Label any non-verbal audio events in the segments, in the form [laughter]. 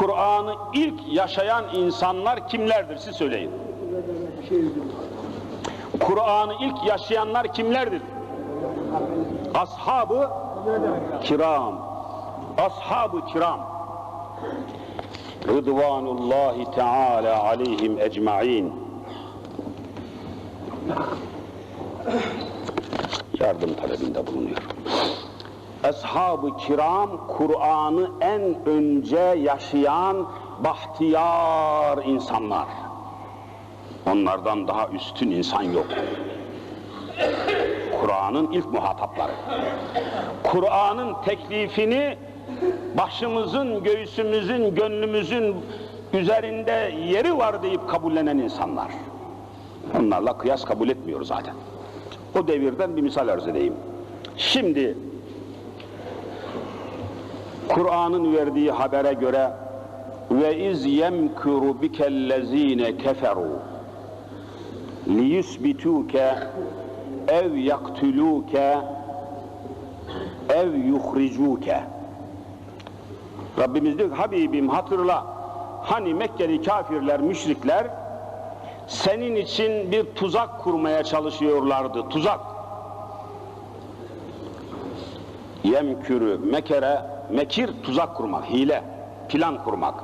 Kur'an'ı ilk yaşayan insanlar kimlerdir siz söyleyin. Kur'an'ı ilk yaşayanlar kimlerdir? Ashab-ı kiram. Ashab-ı kiram. Rıdvanullahi Teala aleyhim ecmain. Yardım talebinde bulunuyor. Ashab-ı kiram Kur'an'ı en önce yaşayan bahtiyar insanlar. Onlardan daha üstün insan yok. Kur'an'ın ilk muhatapları. Kur'an'ın teklifini başımızın, göğsümüzün, gönlümüzün üzerinde yeri var deyip kabullenen insanlar. Onlarla kıyas kabul etmiyoruz zaten. O devirden bir misal arz edeyim. Şimdi Kur'an'ın verdiği habere göre ve iz yemkuru bikellezine keferu liyusbituke ev yaktuluke ev yuhricuke Rabbimiz diyor Habibim hatırla hani Mekkeli kafirler, müşrikler senin için bir tuzak kurmaya çalışıyorlardı. Tuzak. Yemkürü, mekere, mekir tuzak kurmak, hile, plan kurmak.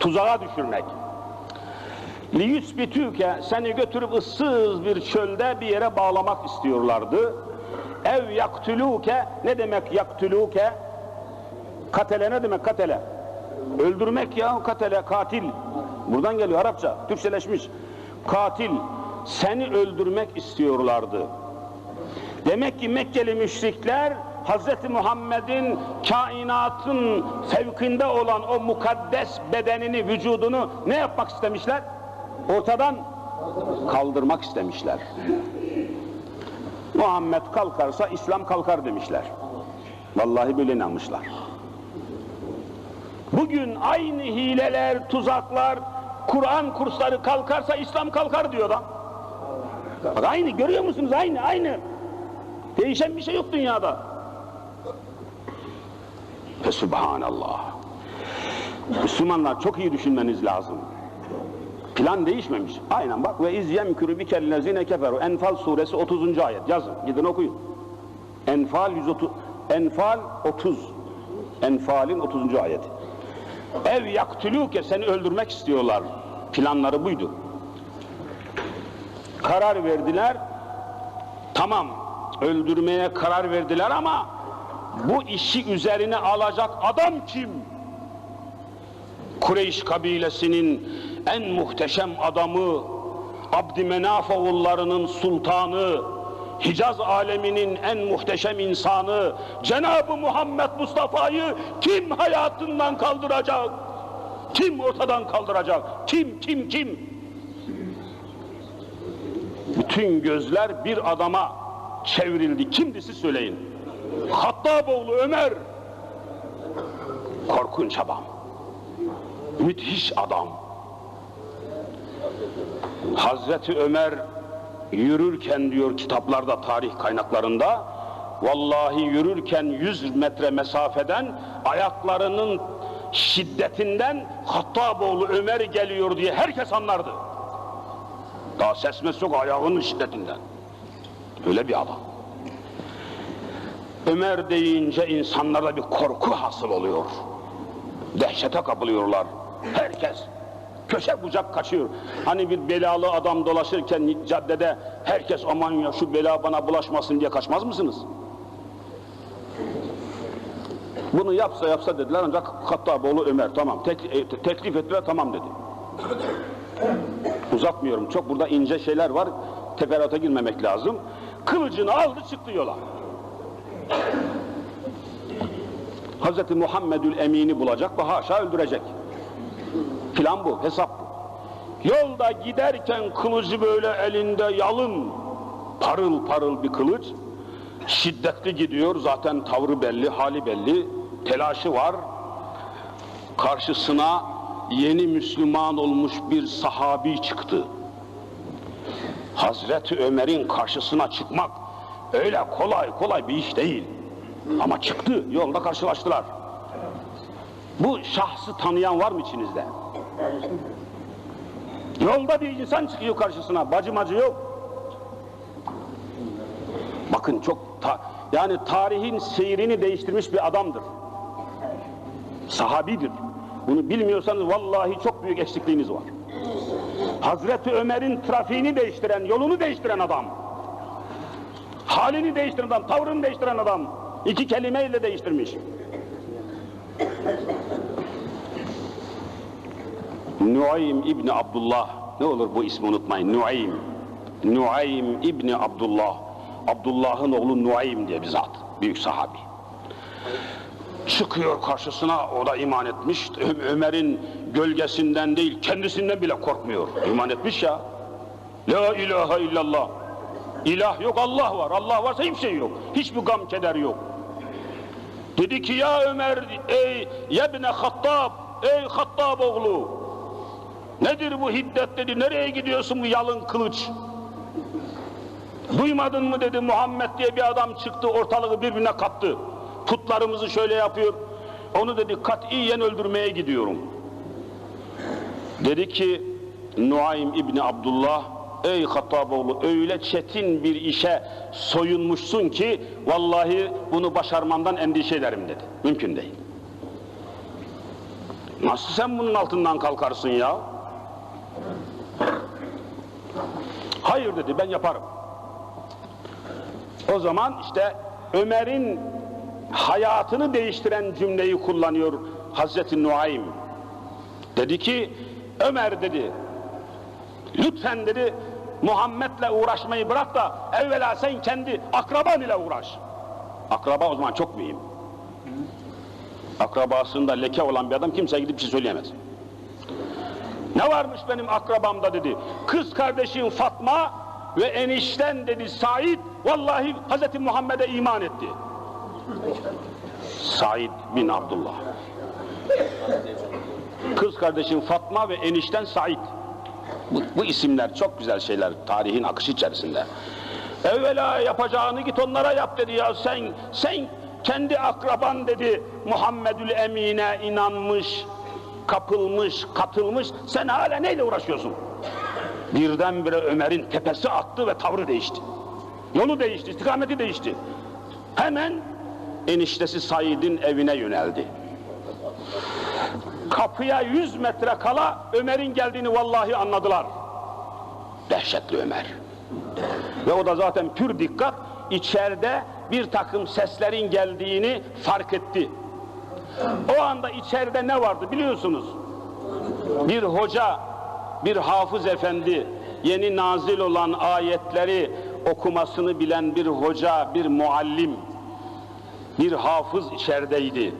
Tuzağa düşürmek. Liyüsbitüke seni götürüp ıssız bir çölde bir yere bağlamak istiyorlardı. Ev yaktuluke ne demek yaktuluke? Katele ne demek katele? Öldürmek ya katele katil. Buradan geliyor Arapça, Türkçeleşmiş. Katil. Seni öldürmek istiyorlardı. Demek ki Mekkeli müşrikler Hz. Muhammed'in kainatın fevkinde olan o mukaddes bedenini, vücudunu ne yapmak istemişler? Ortadan kaldırmak istemişler. Muhammed kalkarsa İslam kalkar demişler. Vallahi böyle inanmışlar. Bugün aynı hileler, tuzaklar, Kur'an kursları kalkarsa İslam kalkar diyor adam. Bak aynı görüyor musunuz? Aynı, aynı. Değişen bir şey yok dünyada. Ve Subhanallah. Müslümanlar çok iyi düşünmeniz lazım. Plan değişmemiş. Aynen bak ve iz yemkürü bikellezine keferu. Enfal suresi 30. ayet. Yazın. Gidin okuyun. Enfal 130 Enfal 30. Enfal'in 30. ayeti. Ev yaktülüke seni öldürmek istiyorlar. Planları buydu. Karar verdiler. Tamam öldürmeye karar verdiler ama bu işi üzerine alacak adam kim? Kureyş kabilesinin en muhteşem adamı, Abdümenaf oğullarının sultanı, Hicaz aleminin en muhteşem insanı, Cenab-ı Muhammed Mustafa'yı kim hayatından kaldıracak? Kim ortadan kaldıracak? Kim, kim, kim? Bütün gözler bir adama çevrildi. Kimdi siz söyleyin? Hattaboğlu Ömer. Korkunç adam. Müthiş adam. Hazreti Ömer yürürken diyor kitaplarda, tarih kaynaklarında vallahi yürürken 100 metre mesafeden ayaklarının şiddetinden Hattaboğlu Ömer geliyor diye herkes anlardı. Daha ses yok ayağının şiddetinden. Öyle bir adam. Ömer deyince insanlarda bir korku hasıl oluyor. Dehşete kapılıyorlar. Herkes köşe bucak kaçıyor. Hani bir belalı adam dolaşırken caddede herkes aman ya şu bela bana bulaşmasın diye kaçmaz mısınız? Bunu yapsa yapsa dediler ancak Hattaboğlu Ömer tamam tek, e, teklif ettiler tamam dedi. Uzatmıyorum çok burada ince şeyler var teferruata girmemek lazım. Kılıcını aldı çıktı yola. Hz. Muhammedül Emin'i bulacak ve haşa öldürecek. Plan bu, hesap bu. Yolda giderken kılıcı böyle elinde yalın, parıl parıl bir kılıç. Şiddetli gidiyor, zaten tavrı belli, hali belli, telaşı var. Karşısına yeni Müslüman olmuş bir sahabi çıktı. Hazreti Ömer'in karşısına çıkmak öyle kolay kolay bir iş değil. Ama çıktı, yolda karşılaştılar. Bu şahsı tanıyan var mı içinizde? Yolda bir insan çıkıyor karşısına, bacımacı yok. Bakın çok ta- yani tarihin seyrini değiştirmiş bir adamdır. Sahabidir. Bunu bilmiyorsanız vallahi çok büyük eksikliğiniz var. Hazreti Ömer'in trafiğini değiştiren, yolunu değiştiren adam. Halini değiştiren adam, tavrını değiştiren adam. İki kelimeyle değiştirmiş. Nuaym İbni Abdullah. Ne olur bu ismi unutmayın. Nuaym. Nuaym İbni Abdullah. Abdullah'ın oğlu Nuaym diye bir zat. Büyük sahabi. Çıkıyor karşısına o da iman etmiş. Ömer'in gölgesinden değil kendisinden bile korkmuyor. İman etmiş ya. La ilahe illallah. İlah yok Allah var. Allah varsa hiçbir şey yok. Hiçbir gam keder yok. Dedi ki ya Ömer ey yebne Hattab ey Hattab oğlu nedir bu hiddet? dedi. Nereye gidiyorsun bu yalın kılıç? Duymadın mı? dedi. Muhammed diye bir adam çıktı ortalığı birbirine kattı putlarımızı şöyle yapıyor. Onu dedi katiyen öldürmeye gidiyorum. Dedi ki Nuaym İbni Abdullah ey Hattaboğlu öyle çetin bir işe soyunmuşsun ki vallahi bunu başarmandan endişe ederim dedi. Mümkün değil. Nasıl sen bunun altından kalkarsın ya? Hayır dedi ben yaparım. O zaman işte Ömer'in hayatını değiştiren cümleyi kullanıyor Hazreti Nuaym. Dedi ki Ömer dedi lütfen dedi Muhammed'le uğraşmayı bırak da evvela sen kendi akraban ile uğraş. Akraba o zaman çok mühim. Akrabasında leke olan bir adam kimse gidip bir şey söyleyemez. Ne varmış benim akrabamda dedi. Kız kardeşim Fatma ve enişten dedi Said vallahi Hazreti Muhammed'e iman etti. Said bin Abdullah. Kız kardeşim Fatma ve enişten Said. Bu, bu isimler çok güzel şeyler tarihin akışı içerisinde. Evvela yapacağını git onlara yap dedi ya sen sen kendi akraban dedi Muhammedül Emine inanmış, kapılmış, katılmış sen hala neyle uğraşıyorsun? Birdenbire Ömer'in tepesi attı ve tavrı değişti. Yolu değişti, istikameti değişti. Hemen eniştesi Said'in evine yöneldi kapıya 100 metre kala Ömer'in geldiğini vallahi anladılar. Dehşetli Ömer. Ve o da zaten pür dikkat içeride bir takım seslerin geldiğini fark etti. O anda içeride ne vardı biliyorsunuz? Bir hoca, bir hafız efendi, yeni nazil olan ayetleri okumasını bilen bir hoca, bir muallim, bir hafız içerideydi.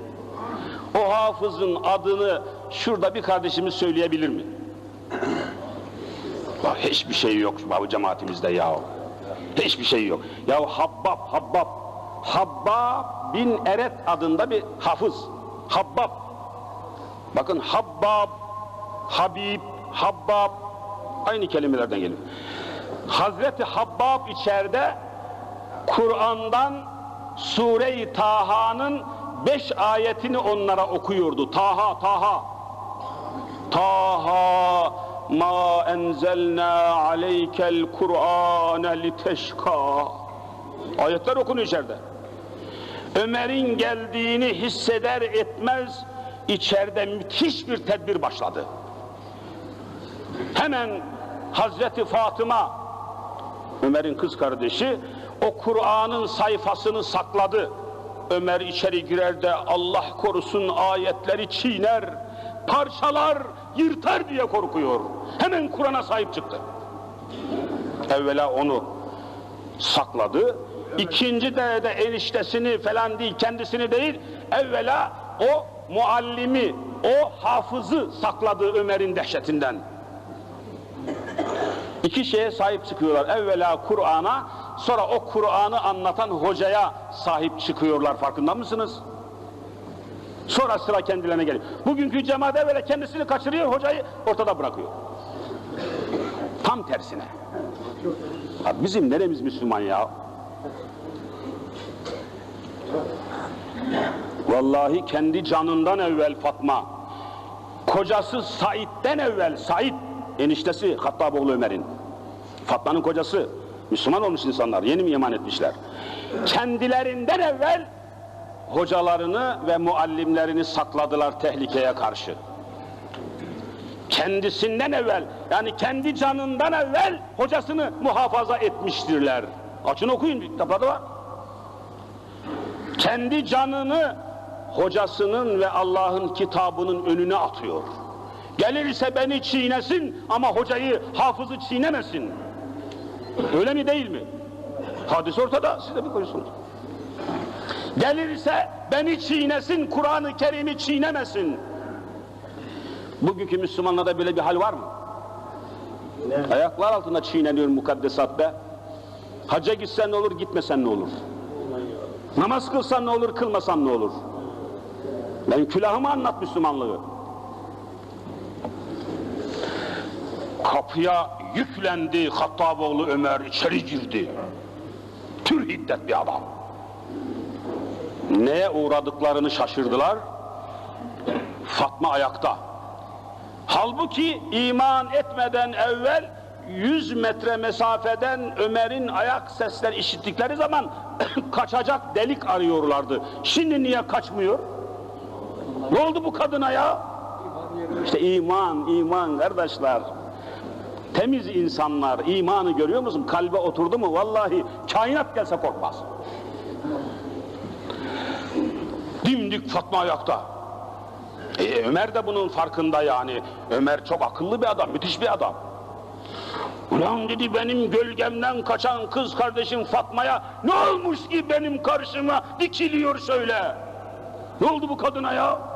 O hafızın adını şurada bir kardeşimiz söyleyebilir mi? Bak hiçbir şey yok bu cemaatimizde ya. Hiçbir şey yok. Ya Habbab, Habbab. Habbab bin Eret adında bir hafız. Habbab. Bakın Habbab, Habib, Habbab aynı kelimelerden geliyor. Hazreti Habbab içeride Kur'an'dan Sure-i Taha'nın beş ayetini onlara okuyordu. Taha, Taha. Taha ma enzelna aleykel Kur'ane liteşka. Ayetler okunuyor içeride. Ömer'in geldiğini hisseder etmez içeride müthiş bir tedbir başladı. Hemen Hazreti Fatıma Ömer'in kız kardeşi o Kur'an'ın sayfasını sakladı. Ömer içeri girer de Allah korusun ayetleri çiğner, parçalar, yırtar diye korkuyor. Hemen Kur'an'a sahip çıktı. Evvela onu sakladı. İkinci de, de eniştesini falan değil, kendisini değil, evvela o muallimi, o hafızı sakladı Ömer'in dehşetinden. İki şeye sahip çıkıyorlar. Evvela Kur'an'a, sonra o Kur'an'ı anlatan hocaya sahip çıkıyorlar. Farkında mısınız? Sonra sıra kendilerine geliyor. Bugünkü cemaat evvela kendisini kaçırıyor, hocayı ortada bırakıyor. Tam tersine. Abi bizim neremiz Müslüman ya? Vallahi kendi canından evvel Fatma, kocası Said'den evvel Said, eniştesi Hattaboğlu Ömer'in, Fatma'nın kocası, Müslüman olmuş insanlar, yeni mi iman etmişler? Kendilerinden evvel hocalarını ve muallimlerini sakladılar tehlikeye karşı. Kendisinden evvel, yani kendi canından evvel hocasını muhafaza etmiştirler. Açın okuyun, kitaplarda var. Kendi canını hocasının ve Allah'ın kitabının önüne atıyor. Gelirse beni çiğnesin ama hocayı, hafızı çiğnemesin. Öyle mi değil mi? Hadis ortada, siz de bir koyuyorsunuz. Gelirse beni çiğnesin, Kur'an-ı Kerim'i çiğnemesin. Bugünkü Müslümanlarda böyle bir hal var mı? Ayaklar altında çiğneniyor mukaddesat be. Hacca gitsen ne olur, gitmesen ne olur? Namaz kılsan ne olur, kılmasan ne olur? Ben külahımı anlat Müslümanlığı. Kapıya yüklendi Hattaboğlu Ömer içeri girdi. Tür hiddet bir adam. Neye uğradıklarını şaşırdılar. Fatma ayakta. Halbuki iman etmeden evvel 100 metre mesafeden Ömer'in ayak sesler işittikleri zaman [coughs] kaçacak delik arıyorlardı. Şimdi niye kaçmıyor? Ne oldu bu kadına ya? İşte iman, iman kardeşler. Temiz insanlar, imanı görüyor musun? Kalbe oturdu mu? Vallahi kainat gelse korkmaz. Dimdik Fatma ayakta. E, Ömer de bunun farkında yani. Ömer çok akıllı bir adam, müthiş bir adam. Ulan dedi benim gölgemden kaçan kız kardeşim Fatma'ya ne olmuş ki benim karşıma dikiliyor şöyle. Ne oldu bu kadına ya?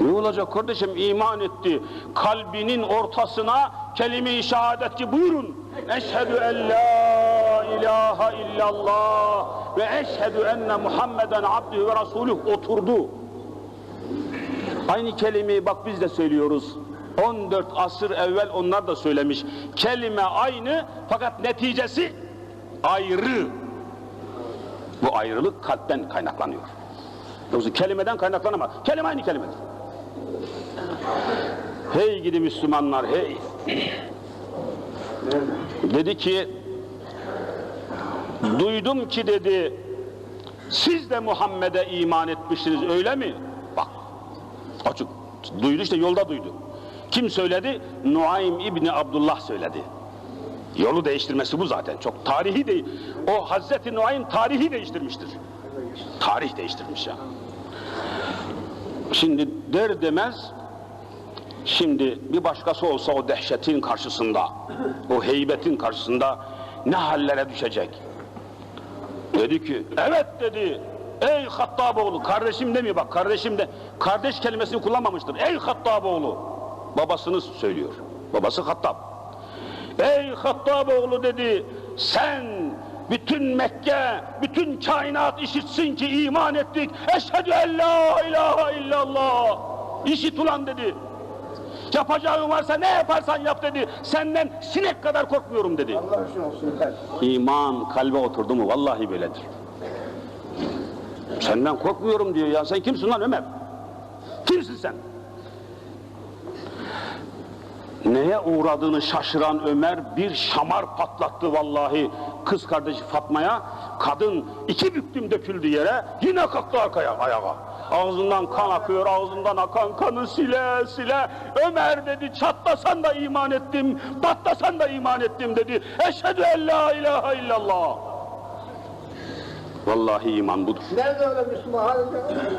Ne olacak kardeşim iman etti. Kalbinin ortasına kelime-i şehadet ki buyurun. Eşhedü en la ilahe illallah ve eşhedü enne Muhammeden abdühü ve rasuluh oturdu. Aynı kelimeyi bak biz de söylüyoruz. 14 asır evvel onlar da söylemiş. Kelime aynı fakat neticesi ayrı. Bu ayrılık kalpten kaynaklanıyor. Yoksa kelimeden kaynaklanamaz. Kelime aynı kelimedir. Hey gidi Müslümanlar hey. dedi ki duydum ki dedi siz de Muhammed'e iman etmişsiniz öyle mi? Bak açık duydu işte yolda duydu. Kim söyledi? Nuaym İbni Abdullah söyledi. Yolu değiştirmesi bu zaten. Çok tarihi değil. O Hazreti Nuaym tarihi değiştirmiştir. Tarih değiştirmiş ya. Şimdi der demez şimdi bir başkası olsa o dehşetin karşısında, o heybetin karşısında ne hallere düşecek? Dedi ki, evet dedi, ey Hattaboğlu, kardeşim demiyor bak, kardeşim de, kardeş kelimesini kullanmamıştır. Ey Hattaboğlu, babasını söylüyor, babası Hattab. Ey Hattaboğlu dedi, sen bütün Mekke, bütün kainat işitsin ki iman ettik. Eşhedü en la ilahe illallah. İşit ulan dedi. Yapacağın varsa ne yaparsan yap dedi. Senden sinek kadar korkmuyorum dedi. Allah için olsun. İman kalbe oturdu mu vallahi böyledir. Senden korkmuyorum diyor ya. Sen kimsin lan Ömer? Kimsin sen? Neye uğradığını şaşıran Ömer bir şamar patlattı vallahi kız kardeşi Fatma'ya. Kadın iki büktüm döküldü yere yine kalktı arkaya ayağa. Ağzından kan akıyor, ağzından akan kanı sile sile. Ömer dedi çatlasan da iman ettim, patlasan da iman ettim dedi. Eşhedü en la ilahe illallah. Vallahi iman budur. Nerede öyle Müslüman?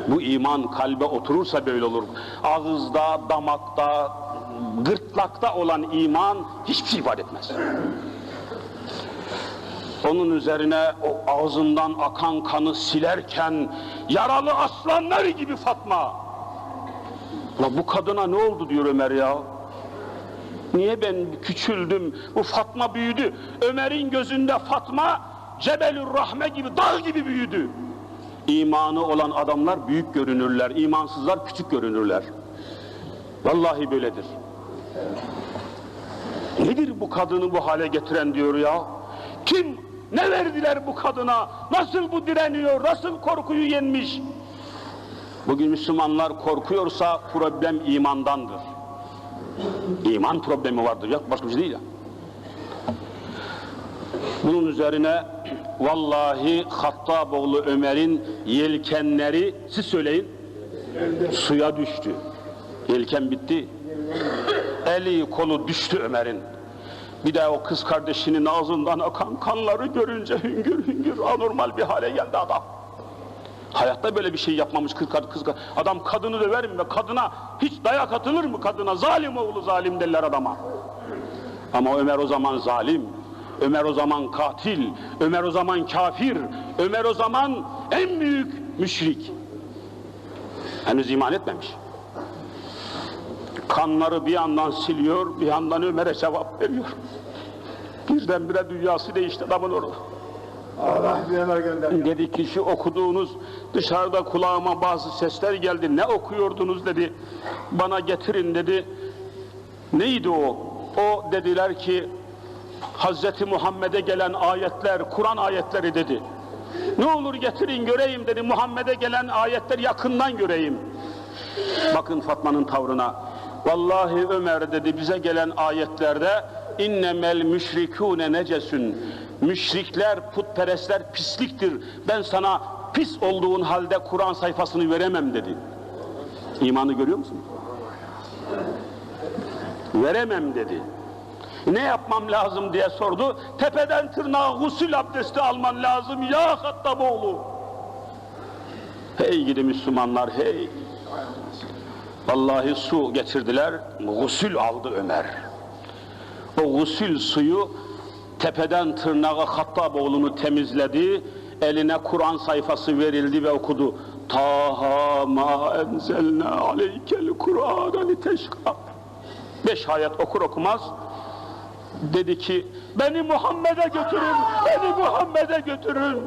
Bu iman kalbe oturursa böyle olur. Ağızda, damakta, gırtlakta olan iman hiçbir şey ifade etmez. Onun üzerine o ağzından akan kanı silerken yaralı aslanlar gibi Fatma. La bu kadına ne oldu diyor Ömer ya. Niye ben küçüldüm? Bu Fatma büyüdü. Ömer'in gözünde Fatma Cebelür Rahme gibi dağ gibi büyüdü. İmanı olan adamlar büyük görünürler, imansızlar küçük görünürler. Vallahi böyledir. Nedir bu kadını bu hale getiren diyor ya? Kim Ne verdiler bu kadına? Nasıl bu direniyor? Nasıl korkuyu yenmiş? Bugün Müslümanlar korkuyorsa problem imandandır. İman problemi vardır. Yok başka bir şey değil ya. Bunun üzerine vallahi Hattaboğlu Ömer'in yelkenleri siz söyleyin suya düştü. Yelken bitti. Eli kolu düştü Ömer'in. Bir de o kız kardeşinin ağzından akan kanları görünce hüngür hüngür anormal bir hale geldi adam. Hayatta böyle bir şey yapmamış kız, kız, kız adam kadını döver mi? Kadına hiç dayak atılır mı kadına? Zalim oğlu zalim derler adama. Ama Ömer o zaman zalim, Ömer o zaman katil, Ömer o zaman kafir, Ömer o zaman en büyük müşrik. Henüz iman etmemiş. Kanları bir yandan siliyor, bir yandan Ömer'e cevap veriyor. Birdenbire dünyası değişti adamın orada. Allah Ömer gönder. Dedi ki şu okuduğunuz dışarıda kulağıma bazı sesler geldi. Ne okuyordunuz dedi. Bana getirin dedi. Neydi o? O dediler ki Hazreti Muhammed'e gelen ayetler, Kur'an ayetleri dedi. Ne olur getirin göreyim dedi. Muhammed'e gelen ayetler yakından göreyim. Bakın Fatma'nın tavrına. Vallahi Ömer dedi bize gelen ayetlerde innemel müşrikûne necesun. Müşrikler, putperestler pisliktir. Ben sana pis olduğun halde Kur'an sayfasını veremem dedi. İmanı görüyor musun? Veremem dedi. Ne yapmam lazım diye sordu. Tepeden tırnağa gusül abdesti alman lazım ya Hattaboğlu. Hey gidi Müslümanlar hey. Vallahi su getirdiler, gusül aldı Ömer. O gusül suyu tepeden tırnağa Hattaboğlu'nu temizledi, eline Kur'an sayfası verildi ve okudu. Taha ma enzelna aleykel Kur'an liteşka. Beş ayet okur okumaz dedi ki beni Muhammed'e götürün, beni Muhammed'e götürün.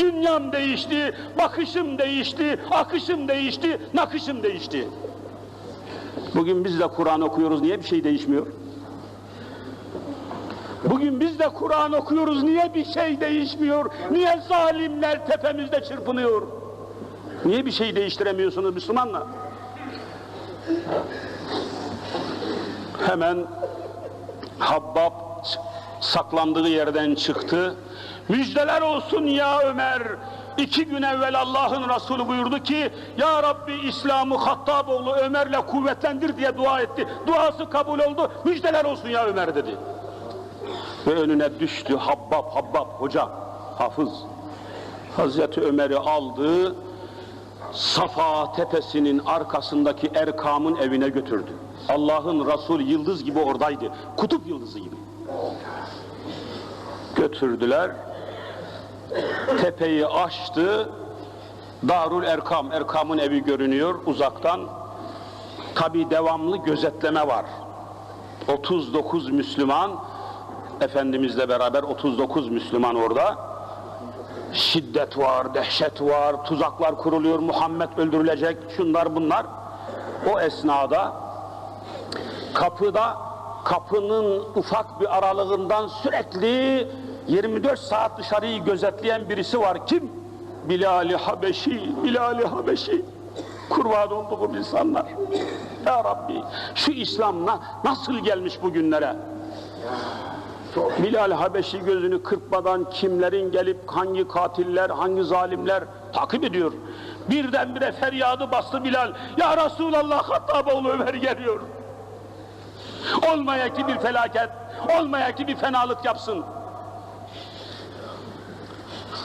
Dünyam değişti, bakışım değişti, akışım değişti, nakışım değişti. Bugün biz de Kur'an okuyoruz, niye bir şey değişmiyor? Bugün biz de Kur'an okuyoruz, niye bir şey değişmiyor? Niye zalimler tepemizde çırpınıyor? Niye bir şey değiştiremiyorsunuz Müslümanlar? Hemen Habbab saklandığı yerden çıktı. Müjdeler olsun ya Ömer. İki gün evvel Allah'ın Resulü buyurdu ki Ya Rabbi İslam'ı Hattaboğlu Ömer'le kuvvetlendir diye dua etti. Duası kabul oldu. Müjdeler olsun ya Ömer dedi. Ve önüne düştü Habbab, Habbab hoca, hafız. Hazreti Ömer'i aldı, Safa tepesinin arkasındaki Erkam'ın evine götürdü. Allah'ın Resul yıldız gibi oradaydı. Kutup yıldızı gibi. Götürdüler. Tepeyi açtı. Darul Erkam, Erkam'ın evi görünüyor uzaktan. Tabi devamlı gözetleme var. 39 Müslüman, Efendimizle beraber 39 Müslüman orada. Şiddet var, dehşet var, tuzaklar kuruluyor, Muhammed öldürülecek, şunlar bunlar. O esnada kapıda kapının ufak bir aralığından sürekli 24 saat dışarıyı gözetleyen birisi var. Kim? Bilal-i Habeşi, Bilal-i Habeşi. Kurban oldu bu insanlar. Ya Rabbi şu İslam'la nasıl gelmiş bugünlere? Bilal Habeşi gözünü kırpmadan kimlerin gelip hangi katiller, hangi zalimler takip ediyor. Birdenbire feryadı bastı Bilal. Ya Resulallah Hattaboğlu Ömer geliyor. Olmaya ki bir felaket, olmaya ki bir fenalık yapsın.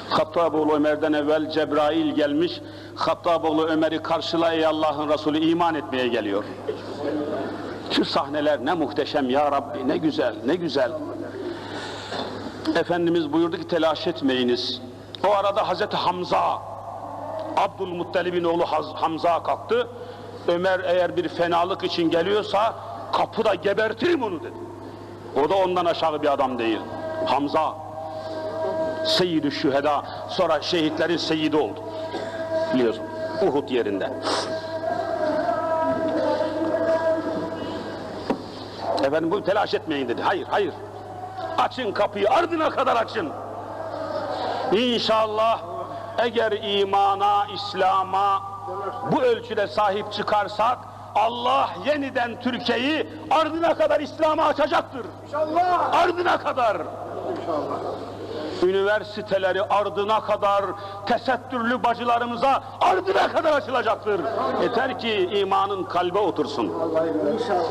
Hattaboğlu Ömer'den evvel Cebrail gelmiş. Hattaboğlu Ömer'i karşıla Allah'ın Resulü iman etmeye geliyor. Şu sahneler ne muhteşem ya Rabbi, ne güzel, ne güzel. Efendimiz buyurdu ki telaş etmeyiniz. O arada Hazreti Hamza, Abdülmuttalib'in oğlu Hamza kalktı. Ömer eğer bir fenalık için geliyorsa kapıda gebertirim onu dedi. O da ondan aşağı bir adam değil. Hamza, Seyyid-i Şüheda, sonra şehitlerin seyidi oldu. Biliyorsun, Uhud yerinde. Efendim bu telaş etmeyin dedi. Hayır, hayır. Açın kapıyı ardına kadar açın. İnşallah eğer imana, İslam'a bu ölçüde sahip çıkarsak Allah yeniden Türkiye'yi ardına kadar İslam'a açacaktır. İnşallah. Ardına kadar. İnşallah. Üniversiteleri ardına kadar tesettürlü bacılarımıza ardına kadar açılacaktır. Yeter ki imanın kalbe otursun.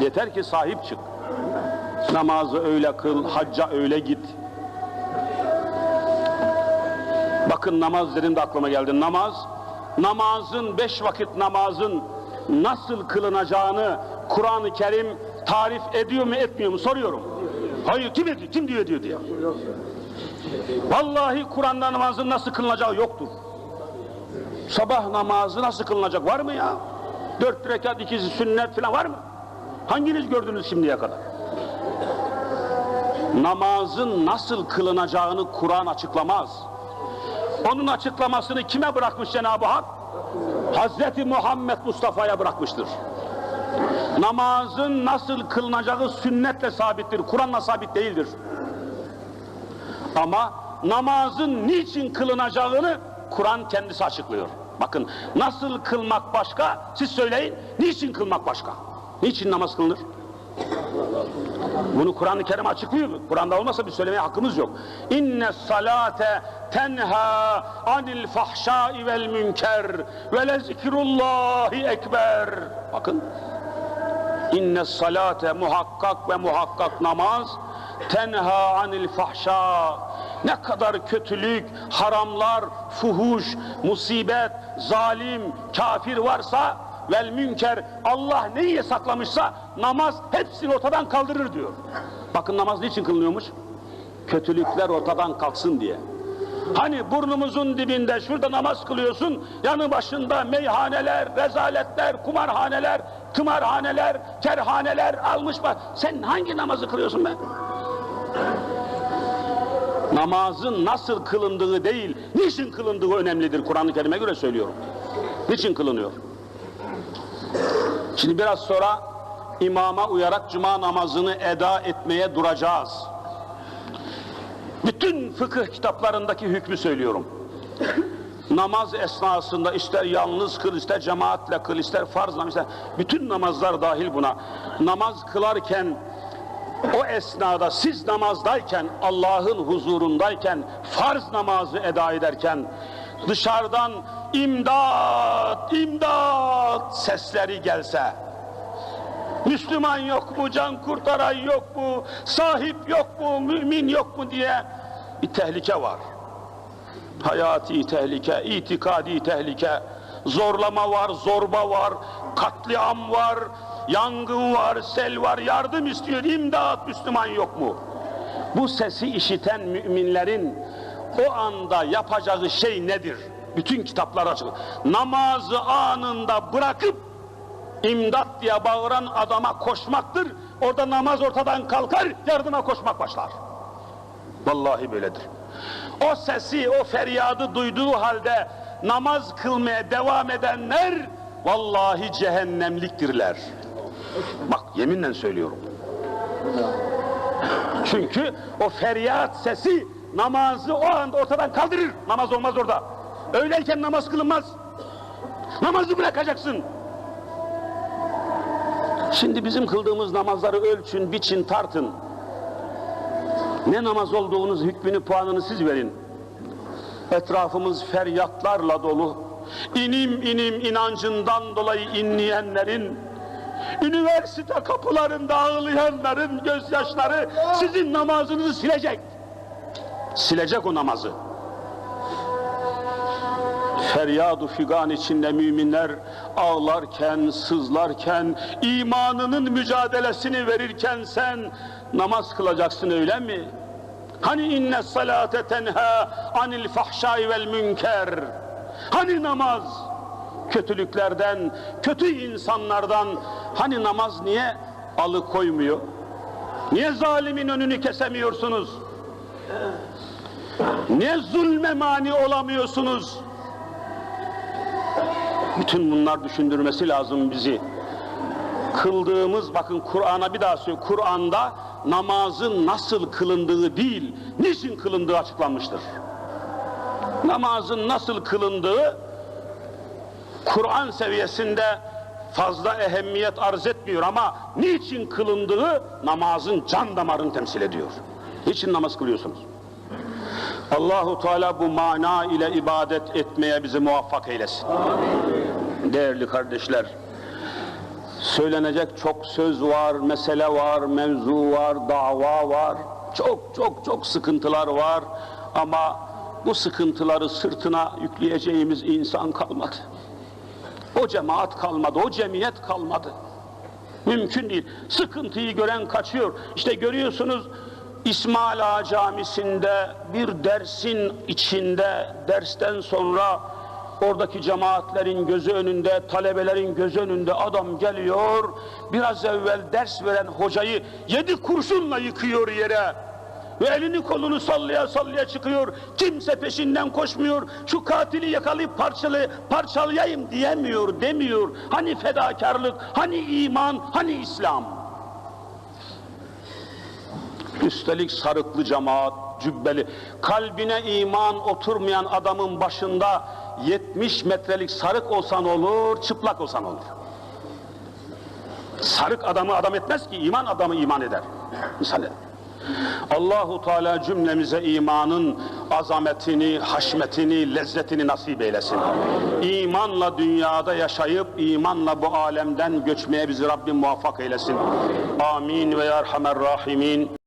Yeter ki sahip çık. Namazı öyle kıl, hacca öyle git. Bakın namaz dedim de aklıma geldi. Namaz, namazın beş vakit namazın nasıl kılınacağını Kur'an-ı Kerim tarif ediyor mu etmiyor mu soruyorum. Hayır kim ediyor, kim diyor ediyor diye. Vallahi Kur'an'da namazın nasıl kılınacağı yoktur. Sabah namazı nasıl kılınacak var mı ya? Dört rekat ikisi sünnet falan var mı? Hanginiz gördünüz şimdiye kadar? Namazın nasıl kılınacağını Kur'an açıklamaz. Onun açıklamasını kime bırakmış Cenab-ı Hak? Hazreti Muhammed Mustafa'ya bırakmıştır. Namazın nasıl kılınacağı sünnetle sabittir, Kur'an'la sabit değildir. Ama namazın niçin kılınacağını Kur'an kendisi açıklıyor. Bakın nasıl kılmak başka, siz söyleyin, niçin kılmak başka? Niçin namaz kılınır? Bunu Kur'an-ı Kerim açıklıyor. Kur'an'da olmasa bir söylemeye hakkımız yok. İnne salate tenha anil fahşai vel münker ve le zikrullahi ekber. Bakın. İnne salate muhakkak ve muhakkak namaz tenha anil fahşa ne kadar kötülük, haramlar, fuhuş, musibet, zalim, kafir varsa vel münker Allah neyi yasaklamışsa namaz hepsini ortadan kaldırır diyor. Bakın namaz niçin kılınıyormuş? Kötülükler ortadan kalksın diye. Hani burnumuzun dibinde şurada namaz kılıyorsun, yanı başında meyhaneler, rezaletler, kumarhaneler, tımarhaneler, kerhaneler almış bak. Sen hangi namazı kılıyorsun be? Namazın nasıl kılındığı değil, niçin kılındığı önemlidir Kur'an-ı Kerim'e göre söylüyorum. Niçin kılınıyor? Şimdi biraz sonra imama uyarak cuma namazını eda etmeye duracağız. Bütün fıkıh kitaplarındaki hükmü söylüyorum. Namaz esnasında ister yalnız kıl, ister cemaatle kıl, ister farz namaz, ister bütün namazlar dahil buna. Namaz kılarken o esnada siz namazdayken, Allah'ın huzurundayken, farz namazı eda ederken dışarıdan imdat, imdat sesleri gelse, Müslüman yok mu, can kurtaran yok mu, sahip yok mu, mümin yok mu diye bir tehlike var. Hayati tehlike, itikadi tehlike, zorlama var, zorba var, katliam var, yangın var, sel var, yardım istiyor, imdat Müslüman yok mu? Bu sesi işiten müminlerin o anda yapacağı şey nedir? Bütün kitaplar açık. Namazı anında bırakıp imdat diye bağıran adama koşmaktır. Orada namaz ortadan kalkar, yardıma koşmak başlar. Vallahi böyledir. O sesi, o feryadı duyduğu halde namaz kılmaya devam edenler vallahi cehennemliktirler. Bak yeminle söylüyorum. Çünkü o feryat sesi namazı o anda ortadan kaldırır. Namaz olmaz orada. Öyleyken namaz kılınmaz. Namazı bırakacaksın. Şimdi bizim kıldığımız namazları ölçün, biçin, tartın. Ne namaz olduğunuz hükmünü, puanını siz verin. Etrafımız feryatlarla dolu. İnim inim inancından dolayı inleyenlerin, üniversite kapılarında ağlayanların gözyaşları sizin namazınızı silecek. Silecek o namazı. Feryadu figan içinde müminler ağlarken, sızlarken, imanının mücadelesini verirken sen namaz kılacaksın öyle mi? Hani inne salate tenha anil fahşai vel münker. Hani namaz kötülüklerden, kötü insanlardan hani namaz niye alıkoymuyor? Niye zalimin önünü kesemiyorsunuz? Niye zulme mani olamıyorsunuz? Bütün bunlar düşündürmesi lazım bizi. Kıldığımız, bakın Kur'an'a bir daha söylüyorum, Kur'an'da namazın nasıl kılındığı değil, niçin kılındığı açıklanmıştır. Namazın nasıl kılındığı Kur'an seviyesinde fazla ehemmiyet arz etmiyor ama niçin kılındığı namazın can damarını temsil ediyor. Niçin namaz kılıyorsunuz? Allahu Teala bu mana ile ibadet etmeye bizi muvaffak eylesin. Değerli kardeşler, söylenecek çok söz var, mesele var, mevzu var, dava var. Çok çok çok sıkıntılar var ama bu sıkıntıları sırtına yükleyeceğimiz insan kalmadı. O cemaat kalmadı, o cemiyet kalmadı. Mümkün değil. Sıkıntıyı gören kaçıyor. İşte görüyorsunuz İsmail Ağa Camisi'nde bir dersin içinde, dersten sonra oradaki cemaatlerin gözü önünde, talebelerin gözü önünde adam geliyor. Biraz evvel ders veren hocayı yedi kurşunla yıkıyor yere. Ve elini kolunu sallaya sallaya çıkıyor. Kimse peşinden koşmuyor. Şu katili yakalayıp parçalı, parçalayayım diyemiyor, demiyor. Hani fedakarlık, hani iman, hani İslam. Üstelik sarıklı cemaat, cübbeli, kalbine iman oturmayan adamın başında 70 metrelik sarık olsan olur, çıplak olsan olur. Sarık adamı adam etmez ki, iman adamı iman eder. Misal edin. Allahu Teala cümlemize imanın azametini, haşmetini, lezzetini nasip eylesin. İmanla dünyada yaşayıp imanla bu alemden göçmeye bizi Rabbim muvaffak eylesin. Amin ve ya Erhamer Rahimin.